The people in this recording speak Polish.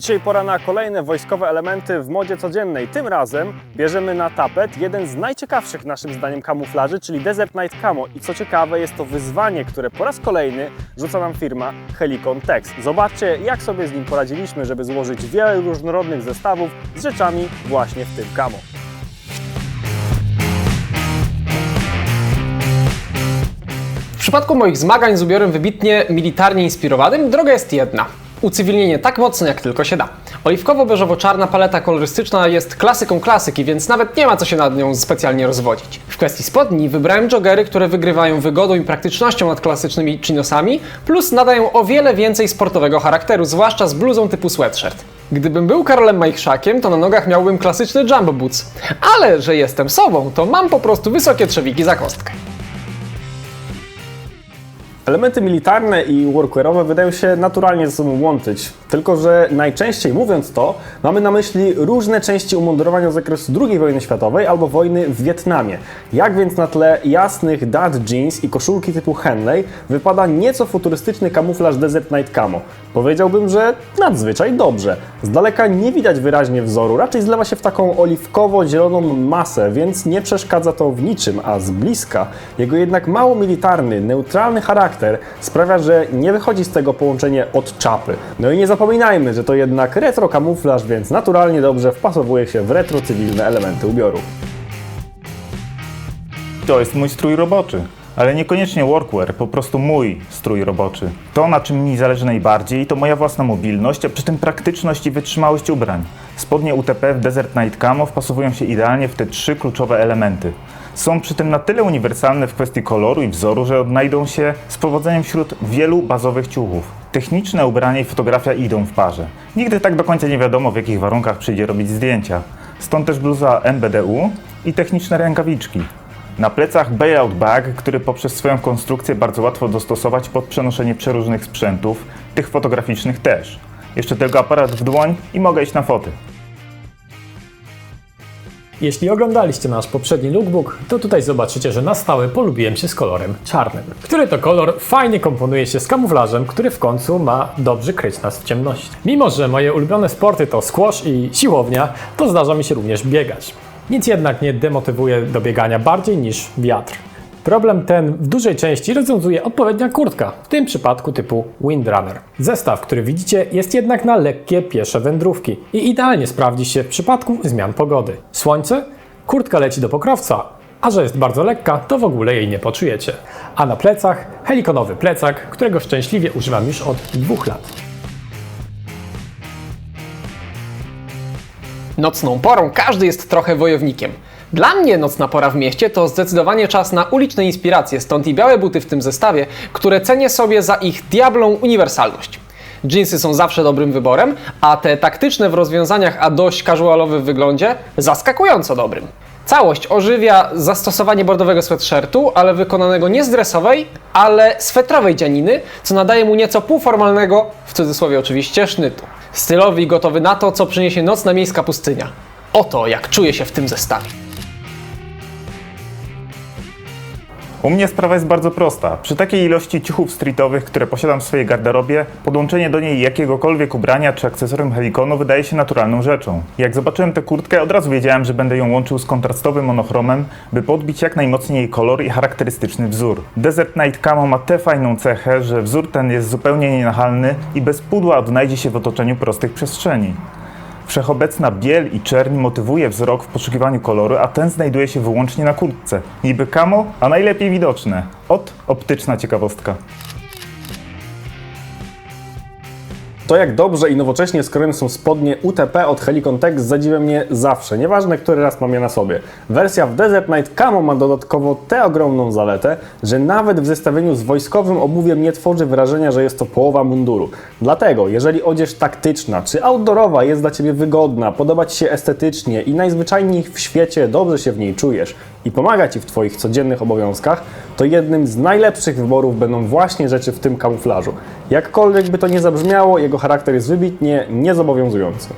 Dzisiaj pora na kolejne wojskowe elementy w modzie codziennej. Tym razem bierzemy na tapet jeden z najciekawszych naszym zdaniem kamuflaży, czyli Desert Night Camo. I co ciekawe, jest to wyzwanie, które po raz kolejny rzuca nam firma Helicon Tex. Zobaczcie, jak sobie z nim poradziliśmy, żeby złożyć wiele różnorodnych zestawów z rzeczami właśnie w tym camo. W przypadku moich zmagań z ubiorem wybitnie militarnie inspirowanym droga jest jedna. Ucywilnienie tak mocne jak tylko się da. Oliwkowo-beżowo-czarna paleta kolorystyczna jest klasyką klasyki, więc nawet nie ma co się nad nią specjalnie rozwodzić. W kwestii spodni wybrałem joggery, które wygrywają wygodą i praktycznością nad klasycznymi chinosami, plus nadają o wiele więcej sportowego charakteru, zwłaszcza z bluzą typu sweatshirt. Gdybym był Karolem Majchrzakiem, to na nogach miałbym klasyczny jumbo boots. Ale, że jestem sobą, to mam po prostu wysokie trzewiki za kostkę. Elementy militarne i workwearowe wydają się naturalnie ze sobą łączyć, tylko że najczęściej mówiąc to, mamy na myśli różne części umundurowania z okresu II wojny światowej albo wojny w Wietnamie. Jak więc na tle jasnych dad jeans i koszulki typu Henley wypada nieco futurystyczny kamuflaż Desert Night Camo? Powiedziałbym, że nadzwyczaj dobrze. Z daleka nie widać wyraźnie wzoru, raczej zlewa się w taką oliwkowo-zieloną masę, więc nie przeszkadza to w niczym, a z bliska jego jednak mało militarny, neutralny charakter sprawia, że nie wychodzi z tego połączenie od czapy. No i nie zapominajmy, że to jednak retro kamuflaż, więc naturalnie dobrze wpasowuje się w retro cywilne elementy ubioru. To jest mój strój roboczy, ale niekoniecznie workwear, po prostu mój strój roboczy. To, na czym mi zależy najbardziej, to moja własna mobilność, a przy tym praktyczność i wytrzymałość ubrań. Spodnie UTP w Desert Night Camo wpasowują się idealnie w te trzy kluczowe elementy. Są przy tym na tyle uniwersalne w kwestii koloru i wzoru, że odnajdą się z powodzeniem wśród wielu bazowych ciuchów. Techniczne ubranie i fotografia idą w parze. Nigdy tak do końca nie wiadomo, w jakich warunkach przyjdzie robić zdjęcia. Stąd też bluza MBDU i techniczne rękawiczki. Na plecach bailout bag, który poprzez swoją konstrukcję bardzo łatwo dostosować pod przenoszenie przeróżnych sprzętów, tych fotograficznych też. Jeszcze tylko aparat w dłoń i mogę iść na foty. Jeśli oglądaliście nasz poprzedni lookbook, to tutaj zobaczycie, że na stałe polubiłem się z kolorem czarnym, który to kolor fajnie komponuje się z kamuflażem, który w końcu ma dobrze kryć nas w ciemności. Mimo, że moje ulubione sporty to squash i siłownia, to zdarza mi się również biegać. Nic jednak nie demotywuje do biegania bardziej niż wiatr. Problem ten w dużej części rozwiązuje odpowiednia kurtka, w tym przypadku typu Windrunner. Zestaw, który widzicie, jest jednak na lekkie piesze wędrówki i idealnie sprawdzi się w przypadku zmian pogody. Słońce? Kurtka leci do pokrowca, a że jest bardzo lekka, to w ogóle jej nie poczujecie. A na plecach helikonowy plecak, którego szczęśliwie używam już od dwóch lat. Nocną porą każdy jest trochę wojownikiem. Dla mnie nocna pora w mieście to zdecydowanie czas na uliczne inspiracje, stąd i białe buty w tym zestawie, które cenię sobie za ich diablą uniwersalność. Jeansy są zawsze dobrym wyborem, a te taktyczne w rozwiązaniach, a dość casualowe w wyglądzie, zaskakująco dobrym. Całość ożywia zastosowanie bordowego sweatshirtu, ale wykonanego nie z dresowej, ale swetrowej dzianiny, co nadaje mu nieco półformalnego, w cudzysłowie oczywiście, sznytu. Stylowy i gotowy na to, co przyniesie nocna miejska pustynia. Oto jak czuję się w tym zestawie. U mnie sprawa jest bardzo prosta. Przy takiej ilości ciuchów streetowych, które posiadam w swojej garderobie, podłączenie do niej jakiegokolwiek ubrania czy akcesorium Helikonu wydaje się naturalną rzeczą. Jak zobaczyłem tę kurtkę, od razu wiedziałem, że będę ją łączył z kontrastowym monochromem, by podbić jak najmocniej jej kolor i charakterystyczny wzór. Desert Night Camo ma tę fajną cechę, że wzór ten jest zupełnie nienachalny i bez pudła odnajdzie się w otoczeniu prostych przestrzeni. Wszechobecna biel i czerń motywuje wzrok w poszukiwaniu koloru, a ten znajduje się wyłącznie na kurtce. Niby kamo, a najlepiej widoczne. Ot, optyczna ciekawostka. To jak dobrze i nowocześnie skrojone są spodnie UTP od Helicon Tex zadziwia mnie zawsze, nieważne który raz mam je na sobie. Wersja w Desert Night Camo ma dodatkowo tę ogromną zaletę, że nawet w zestawieniu z wojskowym obuwiem nie tworzy wrażenia, że jest to połowa munduru. Dlatego, jeżeli odzież taktyczna czy outdoorowa jest dla Ciebie wygodna, podoba Ci się estetycznie i najzwyczajniej w świecie dobrze się w niej czujesz i pomaga Ci w Twoich codziennych obowiązkach, to jednym z najlepszych wyborów będą właśnie rzeczy w tym kamuflażu. Jakkolwiek by to nie zabrzmiało, jego charakter jest wybitnie niezobowiązujący.